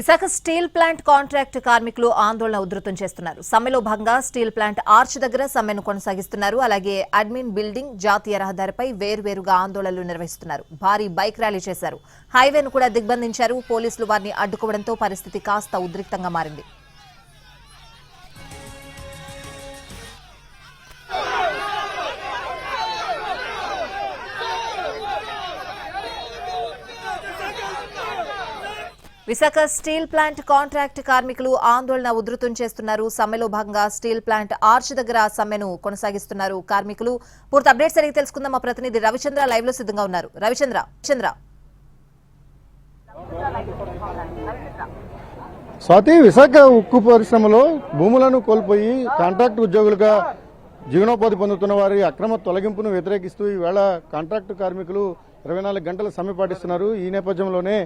Visakha steel plant contract కార్మికులు ఆందోళన ఉధృతం చేస్తున్నారు. సమ్మెలో భాగంగా స్టీల్ ప్లాంట్ ఆర్చ్ దగ్గర సమ్మెను కొనసాగిస్తున్నారు. అలాగే అడ్మిన్ బిల్డింగ్ జాతీయ రహదారిపై వేర్వేరుగా ఆందోళనలు నిర్వహిస్తున్నారు. భారీ బైక్ ర్యాలీ చేశారు. హైవేను కూడా దిగ్బంధించారు. పోలీసులు వారిని అడ్డుకోవడంతో పరిస్థితి కాస్త ఉద్రిక్తంగా మారింది. విశాఖ స్టీల్ ప్లాంట్ కాంట్రాక్ట్ కార్మికులు ఆందోళన ఉధృతం చేస్తున్నారు. సమ్మెలో భాగంగా స్టీల్ ప్లాంట్ ఆర్చ్ దగ్గర సమ్మెను కొనసాగిస్తున్నారు కార్మికులు. పూర్తి అప్డేట్స్ అడిగి తెలుసుకుందాం. మా ప్రతినిధి రవిచంద్ర లైవ్లో సిద్ధంగా ఉన్నారు. రవిచంద్ర చంద్ర స్వాతి విశాఖ ఉక్కు పరిశ్రమలో భూములను కోల్పోయి కాంట్రాక్ట్ ఉద్యోగులుగా జీవనోపాధి పొందుతున్న వారి అక్రమ తొలగింపును వ్యతిరేకిస్తూ ఈవేళ కాంట్రాక్టు కార్మికులు ఇరవై నాలుగు గంటల సమ్మె పాటిస్తున్నారు. ఈ నేపథ్యంలోనే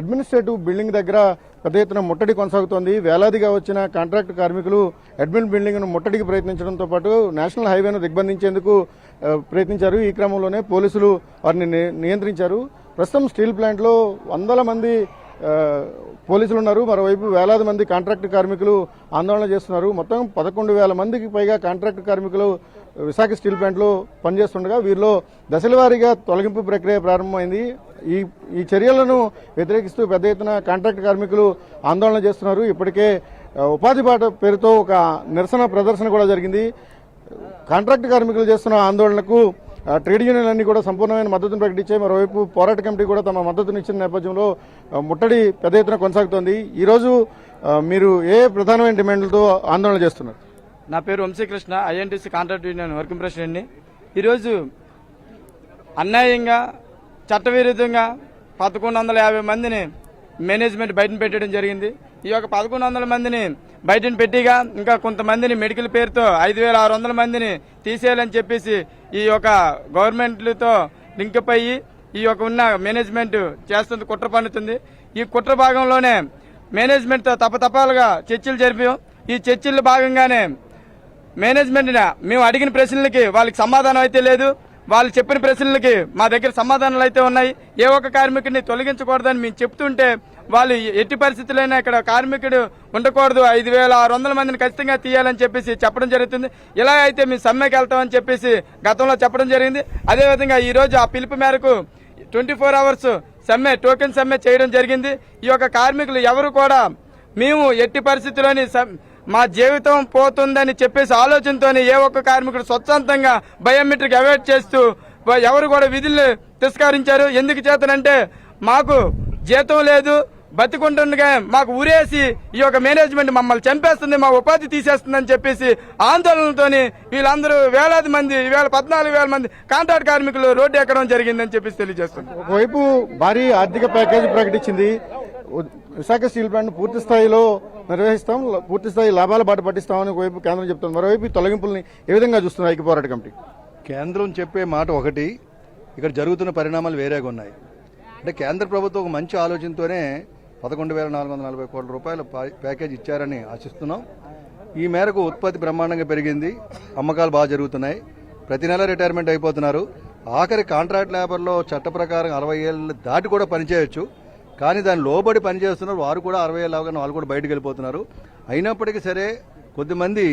అడ్మినిస్ట్రేటివ్ బిల్డింగ్ దగ్గర పెద్ద ఎత్తున ముట్టడి కొనసాగుతోంది. వేలాదిగా వచ్చిన కాంట్రాక్ట్ కార్మికులు అడ్మిన్ బిల్డింగ్ను ముట్టడికి ప్రయత్నించడంతో పాటు నేషనల్ హైవేను దిగ్బంధించేందుకు ప్రయత్నించారు. ఈ క్రమంలోనే పోలీసులు వారిని నియంత్రించారు. ప్రస్తుతం స్టీల్ ప్లాంట్లో వందల మంది పోలీసులు ఉన్నారు. మరోవైపు వేలాది మంది కాంట్రాక్ట్ కార్మికులు ఆందోళన చేస్తున్నారు. మొత్తం పదకొండు వేల మందికి పైగా కాంట్రాక్ట్ కార్మికులు విశాఖ స్టీల్ ప్లాంట్లో పనిచేస్తుండగా వీరిలో దశలవారీగా తొలగింపు ప్రక్రియ ప్రారంభమైంది. ఈ ఈ చర్యలను వ్యతిరేకిస్తూ పెద్ద ఎత్తున కాంట్రాక్ట్ కార్మికులు ఆందోళన చేస్తున్నారు. ఇప్పటికే ఉపాధి బాట పేరుతో ఒక నిరసన ప్రదర్శన కూడా జరిగింది. కాంట్రాక్ట్ కార్మికులు చేస్తున్న ఆందోళనకు ట్రేడ్ యూనియన్లన్నీ కూడా సంపూర్ణమైన మద్దతును ప్రకటించాయి. మరోవైపు పోరాట కమిటీ కూడా తమ మద్దతును ఇచ్చిన నేపథ్యంలో ముట్టడి పెద్ద ఎత్తున కొనసాగుతోంది. ఈరోజు మీరు ఏ ప్రధానమైన డిమాండ్లతో ఆందోళన చేస్తున్నారు? నా పేరు Vamsikrishna INTUC contract union working ప్రెసిడెంట్ని. ఈరోజు అన్యాయంగా చట్టవిరుద్ధంగా పదకొండు వందల యాభై మందిని మేనేజ్మెంట్ బయటను పెట్టడం జరిగింది. ఈ యొక్క పదకొండు వందల మందిని బయటని పెట్టిగా ఇంకా కొంతమందిని మెడికల్ పేరుతో ఐదు వేల ఆరు వందల మందిని తీసేయాలని చెప్పేసి ఈ యొక్క గవర్నమెంట్లతో లింకప్ అయ్యి ఈ యొక్క ఉన్న మేనేజ్మెంట్ చేస్తుంది కుట్ర పన్నుతుంది ఈ కుట్ర భాగంలోనే మేనేజ్మెంట్తో తపతపాలుగా చర్చలు జరిపాం. ఈ చర్చల్లో భాగంగానే మేనేజ్మెంట్ని మేము అడిగిన ప్రశ్నలకి వాళ్ళకి సమాధానం అయితే లేదు. వాళ్ళు చెప్పిన ప్రశ్నలకి మా దగ్గర సమాధానాలు అయితే ఉన్నాయి. ఏ ఒక్క కార్మికుడిని తొలగించకూడదని మేము చెప్తుంటే వాళ్ళు ఎట్టి పరిస్థితులైనా ఇక్కడ కార్మికుడు ఉండకూడదు. ఐదు వేల ఆరు వందల మందిని ఖచ్చితంగా తీయాలని చెప్పేసి చెప్పడం జరుగుతుంది. ఇలా అయితే మేము సమ్మెకి వెళ్తామని చెప్పేసి గతంలో చెప్పడం జరిగింది. అదేవిధంగా ఈరోజు ఆ పిలుపు మేరకు ట్వంటీ ఫోర్ అవర్స్ సమ్మె టోకెన్ సమ్మె చేయడం జరిగింది. ఈ యొక్క కార్మికులు ఎవరు కూడా మేము ఎట్టి పరిస్థితుల్లోని మా జీవితం పోతుందని చెప్పేసి ఆలోచనతోనే ఏ ఒక్క కార్మికుడు స్వచ్ఛందంగా బయోమెట్రిక్ అవాయిడ్ చేస్తూ ఎవరు కూడా విధులు తిరస్కరించారు. ఎందుకు చేతనంటే మాకు జీతం లేదు బతికుంటుండగా మాకు ఊరేసి ఈ యొక్క మేనేజ్మెంట్ మమ్మల్ని చంపేస్తుంది మా ఉపాధి తీసేస్తుందని చెప్పేసి ఆందోళనతోని వీళ్ళందరూ వేలాది మంది వేల పద్నాలుగు వేల మంది కాంట్రాక్ట్ కార్మికులు రోడ్డు ఎక్కడం జరిగిందని చెప్పేసి తెలియజేస్తున్నారు ఒకవైపు భారీ ఆర్థిక ప్యాకేజీ ప్రకటించింది. విశాఖ స్టీల్ ప్లాంట్ పూర్తి స్థాయిలో నిర్వహిస్తాం పూర్తి స్థాయి లాభాల బాట పట్టిస్తామని ఒకవైపు కేంద్రం చెప్తుంది. మరోవైపు ఈ తొలగింపుల్ని ఏ విధంగా చూస్తుంది ఐక్య పోరాట కమిటీ? కేంద్రం చెప్పే మాట ఒకటి ఇక్కడ జరుగుతున్న పరిణామాలు వేరేగా ఉన్నాయి. అంటే కేంద్ర ప్రభుత్వం ఒక మంచి ఆలోచనతోనే పదకొండు వేల నాలుగు వందల నలభై కోట్ల రూపాయల ప్యాకేజ్ ఇచ్చారని ఆశిస్తున్నాం. ఈ మేరకు ఉత్పత్తి బ్రహ్మాండంగా పెరిగింది. అమ్మకాలు బాగా జరుగుతున్నాయి. ప్రతి నెల రిటైర్మెంట్ అయిపోతున్నారు. ఆఖరి కాంట్రాక్ట్ లేబర్లో చట్ట ప్రకారం అరవై ఏళ్ళు దాటి కూడా పనిచేయొచ్చు. కానీ దాని లోబడి పనిచేస్తున్నారు వారు కూడా అరవై ఏళ్ళు అవగానే వాళ్ళు కూడా బయటకు వెళ్ళిపోతున్నారు. అయినప్పటికీ సరే కొద్దిమంది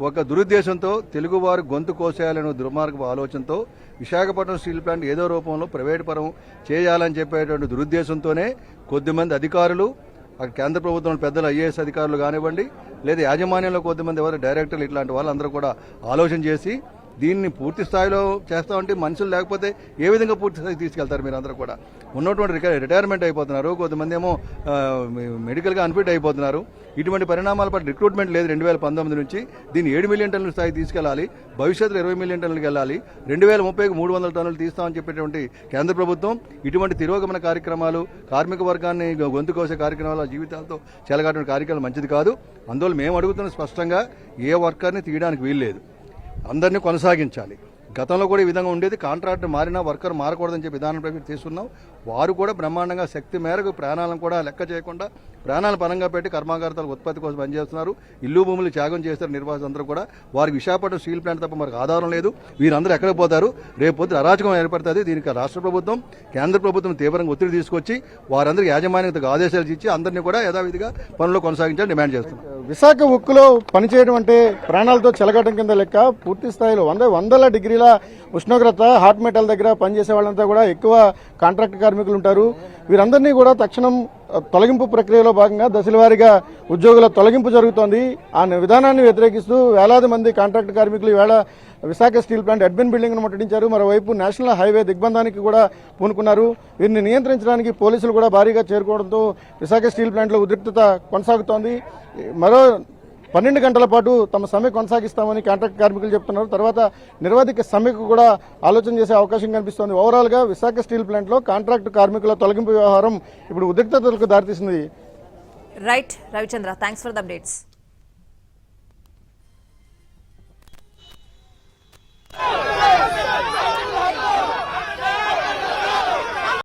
ఒక దురుద్దేశంతో తెలుగువారు గొంతు కోసేయాలనే దుర్మార్గపు ఆలోచనతో విశాఖపట్నం స్టీల్ ప్లాంట్ ఏదో రూపంలో ప్రైవేట్ పరం చేయాలని చెప్పేటువంటి దురుద్దేశంతోనే కొద్దిమంది అధికారులు అక్కడ కేంద్ర ప్రభుత్వం పెద్దలు ఐఏఎస్ అధికారులు కానివ్వండి లేదా యాజమాన్యంలో కొద్దిమంది ఎవరు డైరెక్టర్లు ఇట్లాంటి వాళ్ళందరూ కూడా ఆలోచన చేసి దీన్ని పూర్తి స్థాయిలో చేస్తామంటే మనుషులు లేకపోతే ఏ విధంగా పూర్తి స్థాయికి తీసుకెళ్తారు మీరు అందరూ కూడా? ఉన్నటువంటి రిక- రిటైర్మెంట్ అయిపోతున్నారు. కొంతమంది ఏమో మెడికల్గా అన్ఫిట్ అయిపోతున్నారు. ఇటువంటి పరిణామాల పట్ల రిక్రూట్మెంట్ లేదు రెండు వేల పంతొమ్మిది నుంచి. దీన్ని ఏడు మిలియన్ టన్నుల స్థాయికి తీసుకెళ్ళాలి భవిష్యత్తులో ఇరవై మిలియన్ టన్నులకు వెళ్ళాలి. రెండు వేల ముప్పైకి మూడు వందల టన్నులు తీస్తామని చెప్పేటువంటి కేంద్ర ప్రభుత్వం ఇటువంటి తిరోగమన కార్యక్రమాలు కార్మిక వర్గాన్ని గొంతు కోసే కార్యక్రమాలు జీవితాలతో చెలగాటువంటి కార్యక్రమాలు మంచిది కాదు. అందువల్ల మేము అడుగుతున్న స్పష్టంగా ఏ వర్కర్ని తీయడానికి వీల్లేదు. అందరినీ కొనసాగించాలి. గతంలో కూడా ఈ విధంగా ఉండేది. కాంట్రాక్ట్ మారినా వర్కర్ మారకూడదని చెప్పి విధానం ప్రకారం తీసుకున్నాం. వారు కూడా బ్రహ్మాండంగా శక్తి మేరకు ప్రాణాలను కూడా లెక్క చేయకుండా ప్రాణాలను పరంగా పెట్టి కర్మాగారతాలు ఉత్పత్తి కోసం పనిచేస్తున్నారు. ఇల్లు భూములు త్యాగం చేస్తారు నిర్వాసులందరూ కూడా. వారికి విశాఖపట్నం స్టీల్ ప్లాంట్ తప్ప మనకు ఆధారం లేదు. వీరందరూ ఎక్కడ పోతారు? రేపు పొద్దున అరాచకం ఏర్పడుతుంది. దీనికి రాష్ట్ర ప్రభుత్వం కేంద్ర ప్రభుత్వం తీవ్రంగా ఒత్తిడి తీసుకొచ్చి వారందరికీ యాజమాన్యతకు ఆదేశాలు ఇచ్చి అందరినీ కూడా యథావిధిగా పనులు కొనసాగించాలని డిమాండ్ చేస్తున్నారు విశాఖ ఉక్కులో పనిచేయడం అంటే ప్రాణాలతో చెలగటం కింద లెక్క పూర్తి స్థాయిలో వంద వందల డిగ్రీల ఉష్ణోగ్రత హాట్ మెటల్ దగ్గర పనిచేసే వాళ్ళంతా కూడా ఎక్కువ కాంట్రాక్ట్ కార్మికులు ఉంటారు. వీరందరినీ కూడా తక్షణం తొలగింపు ప్రక్రియలో భాగంగా దశలవారీగా ఉద్యోగుల తొలగింపు జరుగుతోంది. ఆ విధానాన్ని వ్యతిరేకిస్తూ వేలాది మంది కాంట్రాక్ట్ కార్మికులు ఈవేళ విశాఖ స్టీల్ ప్లాంట్ అడ్మిన్ బిల్డింగ్ను ముట్టడించారు. మరోవైపు నేషనల్ హైవే దిగ్బంధానికి కూడా పూనుకున్నారు. వీరిని నియంత్రించడానికి పోలీసులు కూడా భారీగా చేరుకోవడంతో విశాఖ స్టీల్ ప్లాంట్లో ఉద్రిక్తత కొనసాగుతోంది. మరో పన్నెండు గంటల పాటు తమ సమ్మె కొనసాగిస్తామని కాంట్రాక్ట్ కార్మికులు చెప్తున్నారు. తర్వాత నిర్వాధిక సమ్మెకు కూడా ఆలోచన చేసే అవకాశం కనిపిస్తోంది. ఓవరాల్గా విశాఖ స్టీల్ ప్లాంట్లో కాంట్రాక్ట్ కార్మికుల తొలగింపు వ్యవహారం ఇప్పుడు ఉద్రిక్తతలకు దారితీసింది. Right Ravichandra thanks for the updates